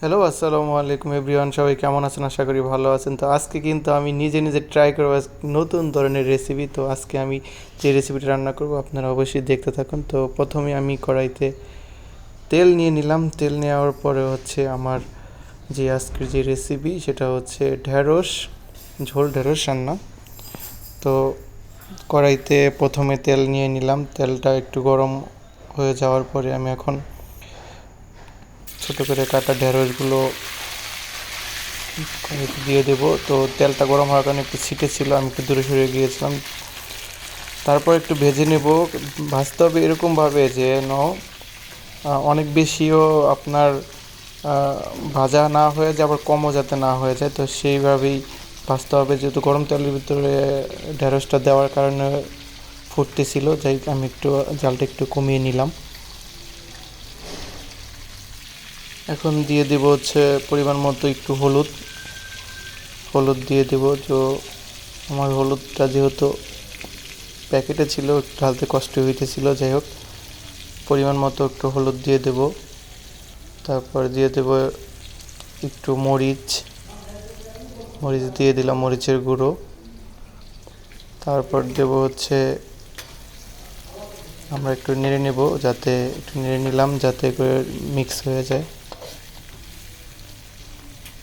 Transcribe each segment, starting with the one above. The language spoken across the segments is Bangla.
হ্যালো আসসালামু আলাইকুম এভরিওয়ান সবাই কেমন আছেন? আশা করি ভালো আছেন। তো আজকে কিন্তু আমি নিজে নিজে ট্রাই করব নতুন ধরনের রেসিপি তো আজকে আমি যে রেসিপিটা রান্না করব, আপনারা অবশ্যই দেখতে থাকুন। তো প্রথমে আমি কড়াইতে তেল নিয়ে নিলাম। তেল নেওয়ার পরে হচ্ছে আমার যে আজকের যে রেসিপি সেটা হচ্ছে ঢেঁড়স, ঝোল ঢেঁড়স রান্না। তো কড়াইতে প্রথমে তেল নিয়ে নিলাম। তেলটা একটু গরম হয়ে যাওয়ার পরে আমি এখন ছোটো করে কাটা ঢেঁড়সগুলো দিয়ে দেব। তো তেলটা গরম হওয়ার কারণে একটু ছিটে ছিল, আমি একটু দূরে সরে গিয়েছিলাম। তারপর একটু ভেজে নেব। ভাজতে হবে এরকমভাবে যে ন অনেক বেশিও আপনার ভাজা না হয়ে যায়, আবার কমও যাতে না হয়ে যায়। তো সেইভাবেই ভাজতে হবে। যেহেতু গরম তেলের ভিতরে ঢেঁড়সটা দেওয়ার কারণে ফুটতেছিল, যাই আমি একটু জালটা একটু কমিয়ে নিলাম। এখন দিয়ে দেব হচ্ছে পরিমাণ মতো একটু হলুদ। হলুদ দিয়ে দেব, তো আমার হলুদটা যেহেতু প্যাকেটে ছিল, একটু ঢালতে কষ্ট হইতেছিল, যাই হোক। পরিমাণ মতো একটু হলুদ দিয়ে দেব। তারপর দিয়ে দেব একটু মরিচ। মরিচ দিয়ে দিলাম মরিচের গুঁড়ো। তারপর দেব হচ্ছে আমরা একটু নেড়ে নেব যাতে, একটু নেড়ে নিলাম যাতে করে মিক্স হয়ে যায়।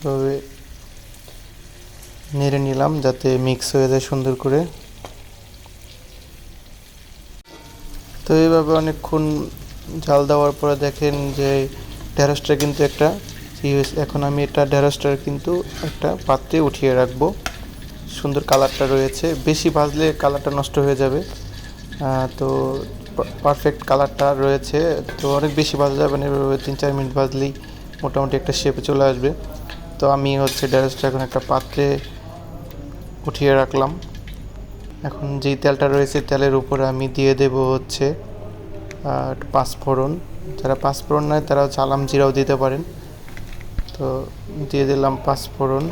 এভাবে নেড়ে নিলাম যাতে মিক্স হয়ে যায় সুন্দর করে। তো এইভাবে অনেকক্ষণ জাল দেওয়ার পরে দেখেন যে ঢেঁড়সটা কিন্তু একটা। এখন আমি এটা ঢেঁড়সটা কিন্তু একটা পাত্রে উঠিয়ে রাখব। সুন্দর কালারটা রয়েছে। বেশি ভাজলে কালারটা নষ্ট হয়ে যাবে। তো পারফেক্ট কালারটা রয়েছে। তো অনেক বেশি ভাজা যাবে না। এভাবে তিন চার মিনিট ভাজলেই মোটামুটি একটা শেপে চলে আসবে। তো আমি হচ্ছে ঢেঁড়সটা এখন একটা পাত্রে উঠিয়ে রাখলাম। এখন যেই তেলটা রয়েছে তেলের উপরে আমি দিয়ে দেব হচ্ছে পাঁচফোড়ন। যারা পাঁচফোড়ন নয় তারা হচ্ছে আলাম জিরাও দিতে পারেন। তো দিয়ে দিলাম পাঁচফোড়ন।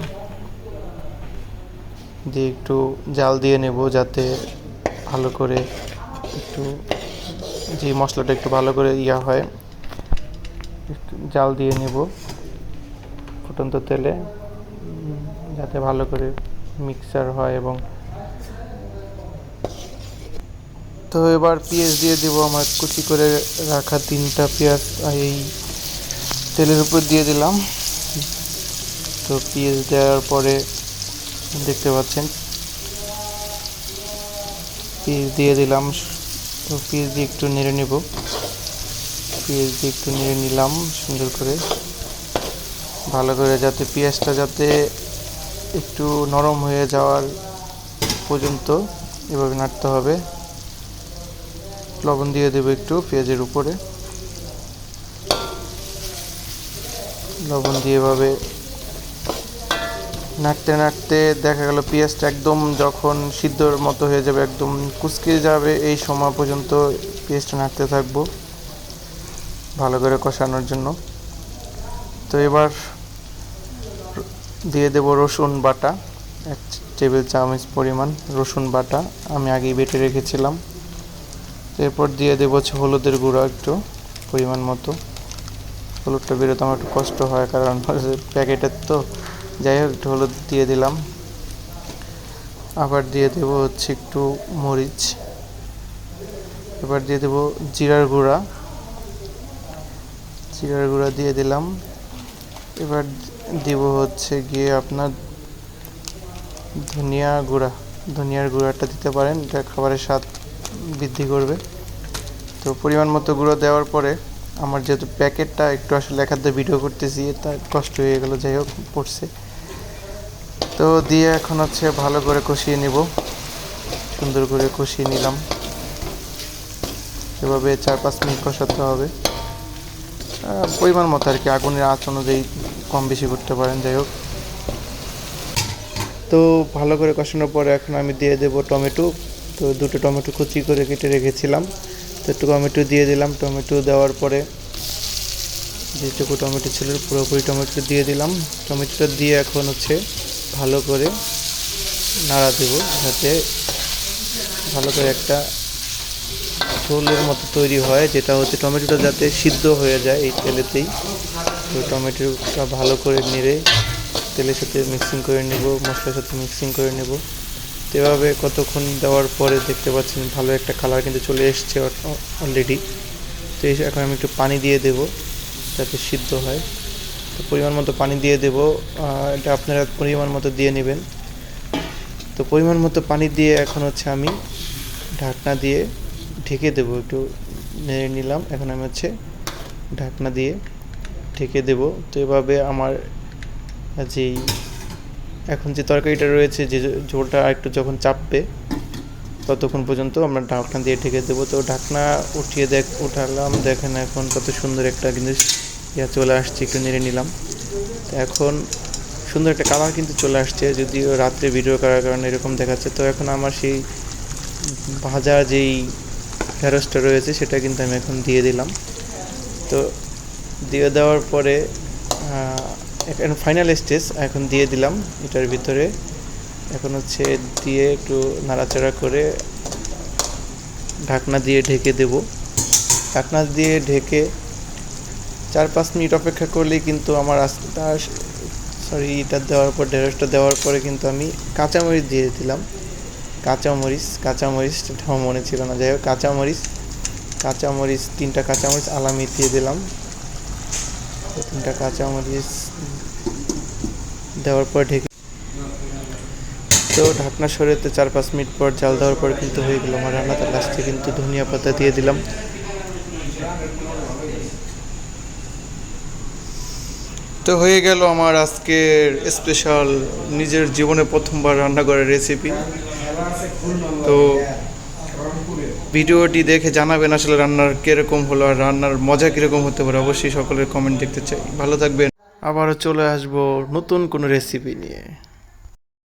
দিয়ে একটু জাল দিয়ে নেব যাতে ভালো করে একটু যে মশলাটা একটু ভালো করে ইয়া হয় জাল দিয়ে নেব। ফুটন্ত তেলে যাতে ভালো করে মিক্সার হয় এবং তো এবার পেঁয়াজ দিয়ে দেবো আমার কুচি করে রাখা তিনটা পেঁয়াজ এই তেলের উপর দিয়ে দিলাম। তো পেঁয়াজ দেওয়ার পরে দেখতে পাচ্ছেন, পেঁয়াজ দিয়ে দিলাম। তো পেঁয়াজ দিয়ে একটু নেড়ে নেব। পেঁয়াজ দিয়ে একটু নেড়ে নিলাম সুন্দর করে। ভালো করে যাতে পেঁয়াজটা যাতে একটু নরম হয়ে যাওয়ার পর্যন্ত এভাবে নাড়তে হবে। লবণ দিয়ে দেবো একটু পেঁয়াজের উপরে। লবণ দিয়ে এভাবে নাড়তে নাড়তে দেখা গেল পেঁয়াজটা একদম যখন সিদ্ধর মতো হয়ে যাবে, একদম কুচকে যাবে, এই সময় পর্যন্ত পেঁয়াজটা নাড়তে থাকব। ভালো করে কষানোর জন্য। তো এবার দিয়ে দেব রসুন বাটা, এক টেবিল চামচ পরিমাণ রসুন বাটা, আমি আগেই বেটে রেখেছিলাম। এরপর দিয়ে দেবো হচ্ছে হলুদের গুঁড়া একটু পরিমাণ মতো। হলুদটা বেরোতে আমার একটু কষ্ট হয় কারণ প্যাকেটের তো, যাই হোক, একটু হলুদ দিয়ে দিলাম। আবার দিয়ে দেবো হচ্ছে একটু মরিচ। এবার দিয়ে দেবো জিরার গুঁড়া। জিরার গুঁড়া দিয়ে দিলাম। এবার দিব হচ্ছে গিয়ে আপনার ধনিয়া গুঁড়া। ধনিয়ার গুঁড়াটা দিতে পারেন, এটা খাবারের স্বাদ বৃদ্ধি করবে। তো পরিমাণ মতো গুঁড়ো দেওয়ার পরে আমার যেহেতু প্যাকেটটা একটু আসলে একাধ ভিডিও করতেছি তা কষ্ট হয়ে গেলো, যাই হোক, পড়ছে। তো দিয়ে এখন হচ্ছে ভালো করে কষিয়ে নিব। সুন্দর করে কষিয়ে নিলাম। এভাবে চার পাঁচ মিনিট কষাতে হবে। পরিমাণ মতো আর কি আগুনের আঁচ অনুযায়ী কম বেশি করতে পারেন, যাই হোক। তো ভালো করে কষানোর পরে এখন আমি দিয়ে দেবো টমেটো। তো দুটো টমেটো কুচি করে কেটে রেখেছিলাম। তো একটু টমেটো দিয়ে দিলাম। টমেটো দেওয়ার পরে যেটুকু টমেটো ছিল, পুরোপুরি টমেটো দিয়ে দিলাম। টমেটোটা দিয়ে এখন হচ্ছে ভালো করে নাড়া দেবো, যাতে ভালো করে একটা ঝোলের মতো তৈরি হয়, যেটা হচ্ছে টমেটোটা যাতে সিদ্ধ হয়ে যায় এই তেলেতেই। তো টমেটোটা ভালো করে নেড়ে তেলের সাথে মিক্সিং করে নেব, মশলার সাথে মিক্সিং করে নেব। তো এভাবে কতক্ষণ দেওয়ার পরে দেখতে পাচ্ছেন ভালো একটা কালার কিন্তু চলে এসছে অলরেডি তো এই এখন আমি একটু পানি দিয়ে দেব যাতে সিদ্ধ হয়। তো পরিমাণ মতো পানি দিয়ে দেব এটা আপনারা পরিমাণ মতো দিয়ে নেবেন। তো পরিমাণ মতো পানি দিয়ে এখন হচ্ছে আমি ঢাকনা দিয়ে ঢেকে দেবো, একটু নেড়ে নিলাম। এখন আমি হচ্ছে ঢাকনা দিয়ে ঢেকে দেব। তো এভাবে আমার যেই এখন যে তরকারিটা রয়েছে, যে ঝোলটা একটু যখন চাপবে, ততক্ষণ পর্যন্ত আমরা ঢাকনা দিয়ে ঢেকে দেবো। তো ঢাকনা উঠিয়ে দেখ, উঠালাম, দেখেন এখন কত সুন্দর একটা জিনিস ইয়া চলে আসছে, একটু নেড়ে নিলাম। তো এখন সুন্দর একটা কালার কিন্তু চলে আসছে, যদিও রাত্রে ভিডিও করার কারণে এরকম দেখাচ্ছে। তো এখন আমার সেই ভাজা যেই ঢেঁড়সটা রয়েছে, সেটা কিন্তু আমি এখন দিয়ে দিলাম। তো দিয়ে দেওয়ার পরে এখন ফাইনাল স্টেজ এখন দিয়ে দিলাম এটার ভিতরে। এখন হচ্ছে দিয়ে একটু নাড়াচাড়া করে ঢাকনা দিয়ে ঢেকে দেব। ঢাকনা দিয়ে ঢেকে চার পাঁচ মিনিট অপেক্ষা করলেই কিন্তু আমার আস্তা সরি এটা দেওয়ার পর, ঢেঁড়সটা দেওয়ার পরে কিন্তু আমি কাঁচামরিচ দিয়ে দিলাম। কাঁচামরিচ কাঁচামরিচটা আমার মনে ছিল না। যাই হোক, কাঁচামরিচ কাঁচামরিচ, তিনটা কাঁচামরিচ আলামি দিয়ে দিলাম। তিনটা কাঁচামরিচ দেওয়ার পর ঢেকে তো ঢাকনা সরাতে চার পাঁচ মিনিট পর জাল দেওয়ার পর কিন্তু হয়ে গেল আমার তার লাস্টে কিন্তু ধনিয়া পাতা দিয়ে দিলাম। তো হয়ে গেল আমার আজকের স্পেশাল নিজের জীবনে প্রথমবার রান্না করার রেসিপি তো ভিডিওটি দেখে জানাবেন আসলে রান্নার কীরকম হলো আর রান্নার মজা কীরকম হতে পারে। অবশ্যই সকলের কমেন্ট দেখতে চাই। ভালো থাকবেন। আবারও চলে আসব নতুন কোনো রেসিপি নিয়ে।